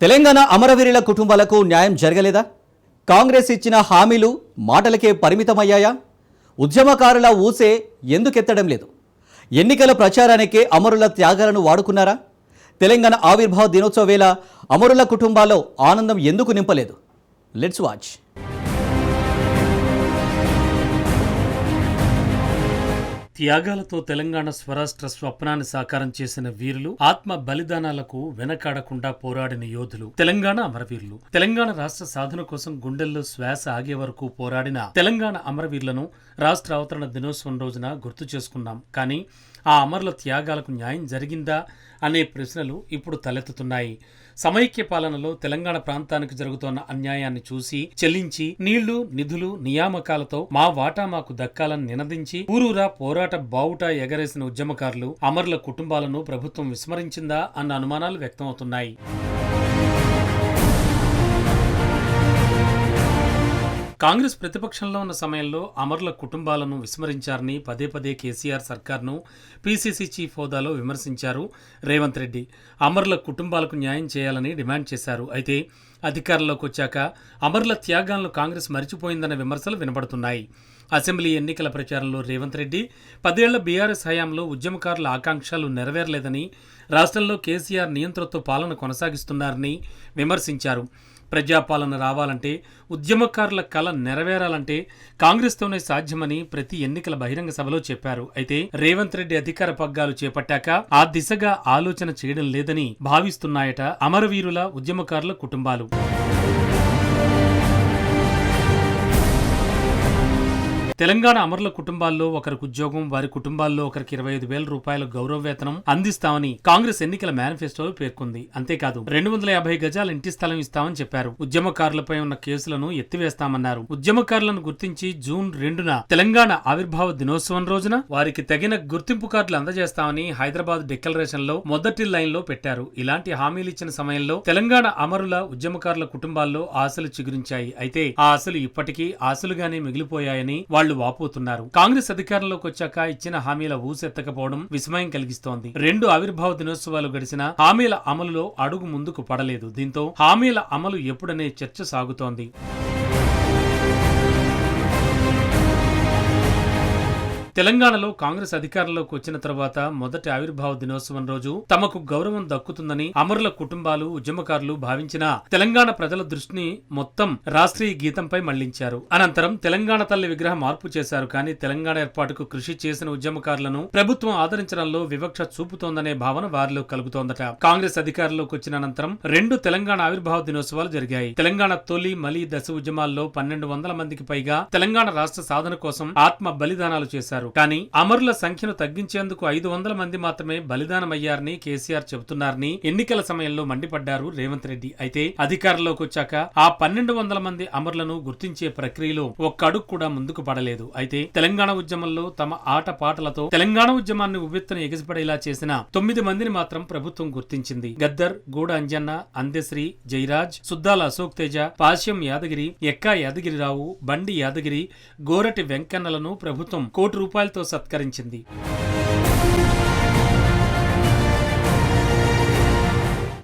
తెలంగాణ అమరవీరుల కుటుంబాలకు న్యాయం జరగలేదా? కాంగ్రెస్ ఇచ్చిన హామీలు మాటలకే పరిమితమయ్యాయా? ఉద్యమకారుల ఊసే ఎందుకెత్తడం లేదు? ఎన్నికల ప్రచారానికే అమరుల త్యాగాలను వాడుకున్నారా? తెలంగాణ ఆవిర్భావ దినోత్సవ వేళ అమరుల కుటుంబాల్లో ఆనందం ఎందుకు నింపలేదు? లెట్స్ వాచ్ త్యాగాలతో తెలంగాణ స్వరాష్ట్ర స్వప్నాన్ని సాకారం చేసిన వీరులు ఆత్మ బలిదానాలకు వెనకాడకుండా పోరాడిన యోధులు తెలంగాణ అమరవీరులు. తెలంగాణ రాష్ట్ర సాధన కోసం గుండెల్లో శ్వాస ఆగే వరకు పోరాడిన తెలంగాణ అమరవీరులను రాష్ట్ర అవతరణ దినోత్సవం రోజున గుర్తు చేసుకున్నాం. కానీ ఆ అమరుల త్యాగాలకు న్యాయం జరిగిందా అనే ప్రశ్నలు ఇప్పుడు తలెత్తుతున్నాయి. సమైక్య పాలనలో తెలంగాణ ప్రాంతానికి జరుగుతోన్న అన్యాయాన్ని చూసి చెల్లించి నీళ్ళు నిధులు నియామకాలతో మా వాటా మాకు దక్కాలని నినదించి ఊరూరా పోరాట బావుట ఎగరేసిన ఉద్యమకారులు అమరుల కుటుంబాలను ప్రభుత్వం విస్మరించిందా అన్న అనుమానాలు వ్యక్తమవుతున్నాయి. కాంగ్రెస్ ప్రతిపక్షంలో ఉన్న సమయంలో అమరుల కుటుంబాలను విస్మరించారని పదే పదే కేసీఆర్ సర్కార్ను పీసీసీ చీఫ్ హోదాలో విమర్శించారు రేవంత్ రెడ్డి. అమరుల కుటుంబాలకు న్యాయం చేయాలని డిమాండ్ చేశారు. అయితే అధికారంలోకి వచ్చాక అమరుల త్యాగాలను కాంగ్రెస్ మరిచిపోయిందన్న విమర్శలు వినబడుతున్నాయి. అసెంబ్లీ ఎన్నికల ప్రచారంలో రేవంత్ రెడ్డి పదేళ్ళ బీఆర్ఎస్ హయాంలో ఉద్యమకారుల ఆకాంక్షలు నెరవేరలేదని రాష్ట్రంలో కేసీఆర్ నియంత్రణతో పాలన కొనసాగిస్తున్నారని విమర్శించారు. ప్రజాపాలన రావాలంటే ఉద్యమకారుల కళ నెరవేరాలంటే కాంగ్రెస్తోనే సాధ్యమని ప్రతి ఎన్నికల బహిరంగ సభలో చెప్పారు. అయితే రేవంత్ రెడ్డి అధికార పగ్గాలు చేపట్టాక ఆ దిశగా ఆలోచన చేయడం లేదని భావిస్తున్నాయట అమరవీరుల ఉద్యమకారుల కుటుంబాలు. తెలంగాణ అమరుల కుటుంబాల్లో ఒకరికి ఉద్యోగం వారి కుటుంబాల్లో ఒకరికి ఇరవై ఐదు వేల రూపాయల గౌరవ వేతనం అందిస్తామని కాంగ్రెస్ ఎన్నికల మేనిఫెస్టోలో పేర్కొంది. అంతేకాదు రెండు వందల యాభై గజాల ఇంటి స్థలం ఇస్తామని చెప్పారు. ఉద్యమకారులపై ఉన్న కేసులను ఎత్తివేస్తామన్నారు. ఉద్యమకారులను గుర్తించి జూన్ రెండున తెలంగాణ ఆవిర్భావ దినోత్సవం రోజున వారికి తగిన గుర్తింపు కార్డులు అందజేస్తామని హైదరాబాద్ డిక్లరేషన్లో మొదటి లైన్లో పెట్టారు. ఇలాంటి హామీలు ఇచ్చిన సమయంలో తెలంగాణ అమరుల ఉద్యమకారుల కుటుంబాల్లో ఆశలు చిగురించాయి. అయితే ఆ ఆశలు ఇప్పటికీ ఆశలుగానే మిగిలిపోయాయని వాళ్ళు వాపోతున్నారు. కాంగ్రెస్ అధికారంలోకి వచ్చాక ఇచ్చిన హామీల ఊసెత్తకపోవడం విస్మయం కలిగిస్తోంది. రెండు ఆవిర్భావ దినోత్సవాలు గడిచిన హామీల అమలులో అడుగు ముందుకు పడలేదు. దీంతో హామీల అమలు ఎప్పుడనే చర్చ సాగుతోంది. తెలంగాణలో కాంగ్రెస్ అధికారంలోకి వచ్చిన తర్వాత మొదటి ఆవిర్భావ దినోత్సవం రోజు తమకు గౌరవం దక్కుతుందని అమరుల కుటుంబాలు ఉద్యమకారులు భావించిన తెలంగాణ ప్రజల దృష్టిని మొత్తం రాష్ట్రీయ గీతంపై మళ్ళించారు. అనంతరం తెలంగాణ తల్లి విగ్రహం మార్పు చేశారు. కానీ తెలంగాణ ఏర్పాటుకు కృషి చేసిన ఉద్యమకారులను ప్రభుత్వం ఆదరించడంలో వివక్ష చూపుతోందనే భావన వారిలో కలుగుతోందట. కాంగ్రెస్ అధికారంలోకి వచ్చిన అనంతరం రెండు తెలంగాణ ఆవిర్భావ దినోత్సవాలు జరిగాయి. తెలంగాణ తొలి మలి దశ ఉద్యమాల్లో పన్నెండు వందల మందికి పైగా తెలంగాణ రాష్ట్ర సాధన కోసం ఆత్మ బలిదానాలు చేశారు. కానీ అమరుల సంఖ్యను తగ్గించేందుకు ఐదు వందల మంది మాత్రమే బలిదానమయ్యారని కేసీఆర్ చెబుతున్నారని ఎన్నికల సమయంలో మండిపడ్డారు రేవంత్ రెడ్డి. అయితే అధికారంలోకి వచ్చాక ఆ పన్నెండు వందల మంది అమరులను గుర్తించే ప్రక్రియలో ఒక్క అడుగు కూడా ముందుకు పడలేదు. అయితే తెలంగాణ ఉద్యమంలో తమ ఆట పాటలతో తెలంగాణ ఉద్యమాన్ని ఉవ్వెత్తున ఎగిసిపడేలా చేసిన తొమ్మిది మందిని మాత్రం ప్రభుత్వం గుర్తించింది. గద్దర్ గూడ అంజన్న అందెశ్రీ జయరాజ్ సుద్దాల అశోక్ తేజ పాశ్యం యాదగిరి ఎక్కా యాదగిరిరావు బండి యాదగిరి గోరటి వెంకన్నలను ప్రభుత్వం కోటి రూపాయలతో సత్కరించింది.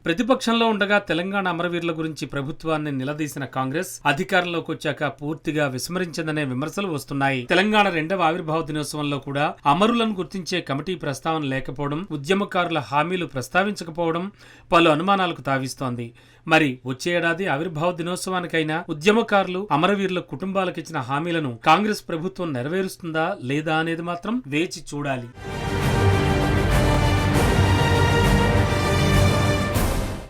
ప్రతిపక్షంలో ఉండగా తెలంగాణ అమరవీరుల గురించి ప్రభుత్వాన్ని నిలదీసిన కాంగ్రెస్ అధికారంలోకి వచ్చాక పూర్తిగా విస్మరించిందనే విమర్శలు వస్తున్నాయి. తెలంగాణ రెండవ ఆవిర్భావ దినోత్సవంలో కూడా అమరులను గుర్తించే కమిటీ ప్రస్తావన లేకపోవడం ఉద్యమకారుల హామీలు ప్రస్తావించకపోవడం పలు అనుమానాలకు తావిస్తోంది. మరి వచ్చే ఏడాది ఆవిర్భావ దినోత్సవానికైనా ఉద్యమకారులు అమరవీరుల కుటుంబాలకు ఇచ్చిన హామీలను కాంగ్రెస్ ప్రభుత్వం నెరవేరుస్తుందా లేదా అనేది మాత్రం వేచి చూడాలి.